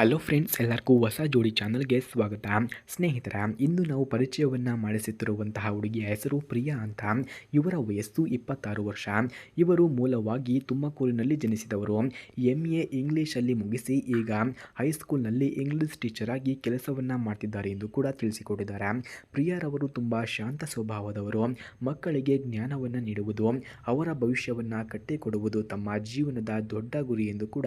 Hello friends ಎಲ್ಲರಿಗೂ ಹೊಸ ಜೋಡಿ ಚಾನಲ್ಗೆ ಸ್ವಾಗತ. ಸ್ನೇಹಿತರ, ಇಂದು ನಾವು ಪರಿಚಯವನ್ನು ಮಾಡಿಸುತ್ತಿರುವಂತಹ ಹುಡುಗಿಯ ಹೆಸರು ಪ್ರಿಯಾ ಅಂತ. ಇವರ ವಯಸ್ಸು ಇಪ್ಪತ್ತಾರು ವರ್ಷ. ಇವರು ಮೂಲವಾಗಿ ತುಮಕೂರಿನಲ್ಲಿ ಜನಿಸಿದವರು. ಎಂ ಎ ಇಂಗ್ಲೀಷಲ್ಲಿ ಮುಗಿಸಿ ಈಗ ಹೈಸ್ಕೂಲ್ನಲ್ಲಿ ಇಂಗ್ಲೀಷ್ ಟೀಚರ್ ಆಗಿ ಕೆಲಸವನ್ನು ಮಾಡ್ತಿದ್ದಾರೆ ಎಂದು ಕೂಡ ತಿಳಿಸಿಕೊಟ್ಟಿದ್ದಾರೆ. ಪ್ರಿಯಾರವರು ತುಂಬ ಶಾಂತ ಸ್ವಭಾವದವರು. ಮಕ್ಕಳಿಗೆ ಜ್ಞಾನವನ್ನು ನೀಡುವುದು, ಅವರ ಭವಿಷ್ಯವನ್ನು ಕಟ್ಟಿಕೊಡುವುದು ತಮ್ಮ ಜೀವನದ ದೊಡ್ಡ ಗುರಿ ಎಂದು ಕೂಡ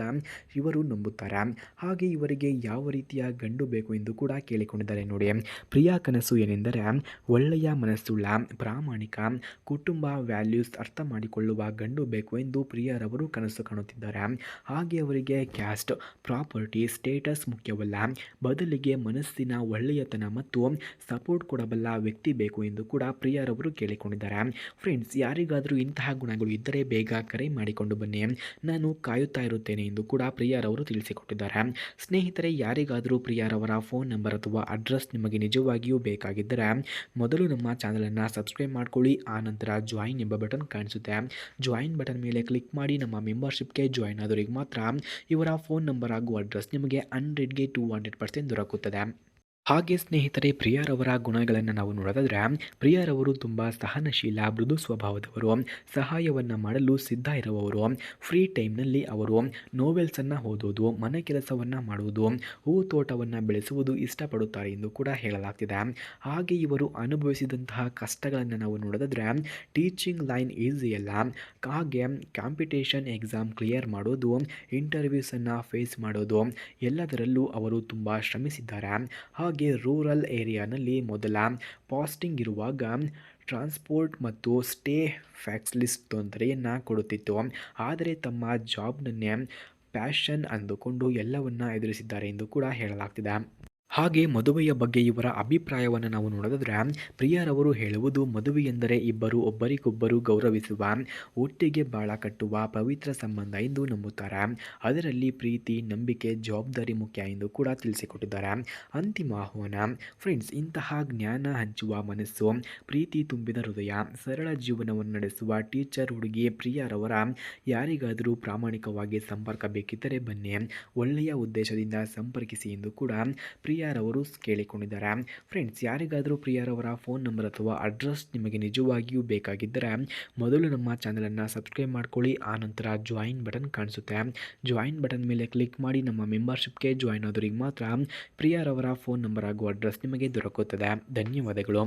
ಇವರು ನಂಬುತ್ತಾರೆ. ಹಾಗೆ ಇವರಿಗೆ ಯಾವ ರೀತಿಯ ಗಂಡು ಬೇಕು ಎಂದು ಕೂಡ ಕೇಳಿಕೊಂಡಿದ್ದಾರೆ ನೋಡಿ. ಪ್ರಿಯಾ ಕನಸು ಏನೆಂದರೆ, ಒಳ್ಳೆಯ ಮನಸ್ಸುಳ್ಳ ಪ್ರಾಮಾಣಿಕ ಕುಟುಂಬ ವ್ಯಾಲ್ಯೂಸ್ ಅರ್ಥ ಮಾಡಿಕೊಳ್ಳುವ ಗಂಡು ಬೇಕು ಎಂದು ಪ್ರಿಯರವರು ಕನಸು ಕಾಣುತ್ತಿದ್ದಾರೆ. ಹಾಗೆ ಅವರಿಗೆ ಕ್ಯಾಸ್ಟ್ ಪ್ರಾಪರ್ಟಿ ಸ್ಟೇಟಸ್ ಮುಖ್ಯವಲ್ಲ. ಬದಲಿಗೆ ಮನಸ್ಸಿನ ಒಳ್ಳೆಯತನ ಮತ್ತು ಸಪೋರ್ಟ್ ಕೊಡಬಲ್ಲ ವ್ಯಕ್ತಿ ಬೇಕು ಎಂದು ಕೂಡ ಪ್ರಿಯರವರು ಕೇಳಿಕೊಂಡಿದ್ದಾರೆ. ಫ್ರೆಂಡ್ಸ್ ಯಾರಿಗಾದರೂ ಇಂತಹ ಗುಣಗಳು ಇದ್ದರೆ ಬೇಗ ಕರೆ ಮಾಡಿಕೊಂಡು ಬನ್ನಿ. ನಾನು ಕಾಯುತ್ತಾ ಇರುತ್ತೇನೆ ಎಂದು ಕೂಡ ಪ್ರಿಯರವರು ತಿಳಿಸಿಕೊಟ್ಟಿದ್ದಾರೆ. ಸ್ನೇಹಿತರೆ, ಯಾರಿಗಾದರೂ ಪ್ರಿಯರವರ ಫೋನ್ ನಂಬರ್ ಅಥವಾ ಅಡ್ರೆಸ್ ನಿಮಗೆ ನಿಜವಾಗಿಯೂ ಬೇಕಾಗಿದ್ದರೆ, ಮೊದಲು ನಮ್ಮ ಚಾನಲನ್ನು ಸಬ್ಸ್ಕ್ರೈಬ್ ಮಾಡ್ಕೊಳ್ಳಿ, ಆ ನಂತರ ಜಾಯಿನ್ ಎಂಬ ಬಟನ್ ಕಾಣಿಸುತ್ತೆ. ಜಾಯಿನ್ ಬಟನ್ ಮೇಲೆ ಕ್ಲಿಕ್ ಮಾಡಿ, ನಮ್ಮ ಮೆಂಬರ್ಶಿಪ್ಗೆ ಜಾಯಿನ್ ಆದವರಿಗೆ ಮಾತ್ರ ಇವರ ಫೋನ್ ನಂಬರ್ ಹಾಗೂ ಅಡ್ರೆಸ್ ನಿಮಗೆ ಹಂಡ್ರೆಡ್ಗೆ ಟೂ ಹಂಡ್ರೆಡ್ ಪರ್ಸೆಂಟ್ ದೊರಕುತ್ತದೆ. ಹಾಗೆ ಸ್ನೇಹಿತರೆ, ಪ್ರಿಯರವರ ಗುಣಗಳನ್ನು ನಾವು ನೋಡೋದಾದರೆ, ಪ್ರಿಯರವರು ತುಂಬ ಸಹನಶೀಲ, ಮೃದು ಸ್ವಭಾವದವರು, ಸಹಾಯವನ್ನು ಮಾಡಲು ಸಿದ್ಧ ಇರುವವರು ಫ್ರೀ ಟೈಮ್ನಲ್ಲಿ ಅವರು ನೋವೆಲ್ಸನ್ನು ಓದೋದು, ಮನೆ ಕೆಲಸವನ್ನು ಮಾಡುವುದು ಹೂ ತೋಟವನ್ನು ಬೆಳೆಸುವುದು ಇಷ್ಟಪಡುತ್ತಾರೆ ಎಂದು ಕೂಡ ಹೇಳಲಾಗ್ತಿದೆ. ಹಾಗೆ ಇವರು ಅನುಭವಿಸಿದಂತಹ ಕಷ್ಟಗಳನ್ನು ನಾವು ನೋಡೋದಾದರೆ ಟೀಚಿಂಗ್ ಲೈನ್ ಈಸಿ ಅಲ್ಲ, ಹಾಗೆ ಕಾಂಪಿಟೇಷನ್ ಎಕ್ಸಾಮ್ ಕ್ಲಿಯರ್ ಮಾಡೋದು ಇಂಟರ್ವ್ಯೂಸನ್ನು ಫೇಸ್ ಮಾಡೋದು, ಎಲ್ಲದರಲ್ಲೂ ಅವರು ತುಂಬ ಶ್ರಮಿಸಿದ್ದಾರೆ. ರೂರಲ್ ಏರಿಯಾನಲ್ಲಿ ಮೊದಲ ಪಾಸ್ಟಿಂಗ್ ಇರುವಾಗ ಟ್ರಾನ್ಸ್ಪೋರ್ಟ್ ಮತ್ತು ಸ್ಟೇ ಫ್ಯಾಕ್ಸ್ಲಿಸ್ಟ್ ತೊಂದರೆಯನ್ನು ಕೊಡುತ್ತಿತ್ತು. ಆದರೆ ತಮ್ಮ ಜಾಬ್ನನ್ನೇ ಪ್ಯಾಷನ್ ಅಂದುಕೊಂಡು ಎಲ್ಲವನ್ನ ಎದುರಿಸಿದ್ದಾರೆ ಎಂದು ಕೂಡ ಹೇಳಲಾಗ್ತಿದೆ. ಹಾಗೆ ಮದುವೆಯ ಬಗ್ಗೆ ಇವರ ಅಭಿಪ್ರಾಯವನ್ನು ನಾವು ನೋಡೋದಾದರೆ, ಪ್ರಿಯರವರು ಹೇಳುವುದು ಮದುವೆ ಎಂದರೆ ಇಬ್ಬರು ಒಬ್ಬರಿಗೊಬ್ಬರು ಗೌರವಿಸುವ, ಒಟ್ಟಿಗೆ ಬಾಳ ಕಟ್ಟುವ, ಪವಿತ್ರ ಸಂಬಂಧ ಎಂದು ನಂಬುತ್ತಾರೆ. ಅದರಲ್ಲಿ ಪ್ರೀತಿ, ನಂಬಿಕೆ, ಜವಾಬ್ದಾರಿ ಮುಖ್ಯ ಎಂದು ಕೂಡ ತಿಳಿಸಿಕೊಟ್ಟಿದ್ದಾರೆ. ಅಂತಿಮ ಆಹ್ವಾನ, ಫ್ರೆಂಡ್ಸ್, ಇಂತಹ ಜ್ಞಾನ ಹಂಚುವ ಮನಸ್ಸು, ಪ್ರೀತಿ ತುಂಬಿದ ಹೃದಯ, ಸರಳ ಜೀವನವನ್ನು ನಡೆಸುವ ಟೀಚರ್ ಹುಡುಗಿ ಪ್ರಿಯರವರ ಯಾರಿಗಾದರೂ ಪ್ರಾಮಾಣಿಕವಾಗಿ ಸಂಪರ್ಕ ಬೇಕಿದ್ದರೆ ಬನ್ನಿ, ಒಳ್ಳೆಯ ಉದ್ದೇಶದಿಂದ ಸಂಪರ್ಕಿಸಿ ಎಂದು ಕೂಡ ಪ್ರಿಯಾರವರು ಕೇಳಿಕೊಂಡಿದ್ದಾರೆ. ಫ್ರೆಂಡ್ಸ್, ಯಾರಿಗಾದರೂ ಪ್ರಿಯಾರವರ ಫೋನ್ ನಂಬರ್ ಅಥವಾ ಅಡ್ರೆಸ್ ನಿಮಗೆ ನಿಜವಾಗಿಯೂ ಬೇಕಾಗಿದ್ದರೆ ಮೊದಲು ನಮ್ಮ ಚಾನಲನ್ನು ಸಬ್ಸ್ಕ್ರೈಬ್ ಮಾಡ್ಕೊಳ್ಳಿ, ಆನಂತರ ಜಾಯಿನ್ ಬಟನ್ ಕಾಣಿಸುತ್ತೆ. ಜಾಯಿನ್ ಬಟನ್ ಮೇಲೆ ಕ್ಲಿಕ್ ಮಾಡಿ ನಮ್ಮ ಮೆಂಬರ್ಶಿಪ್ಗೆ ಜಾಯಿನ್ ಆದವರಿಗೆ ಮಾತ್ರ ಪ್ರಿಯಾರವರ ಫೋನ್ ನಂಬರ್ ಹಾಗೂ ಅಡ್ರೆಸ್ ನಿಮಗೆ ದೊರಕುತ್ತದೆ. ಧನ್ಯವಾದಗಳು.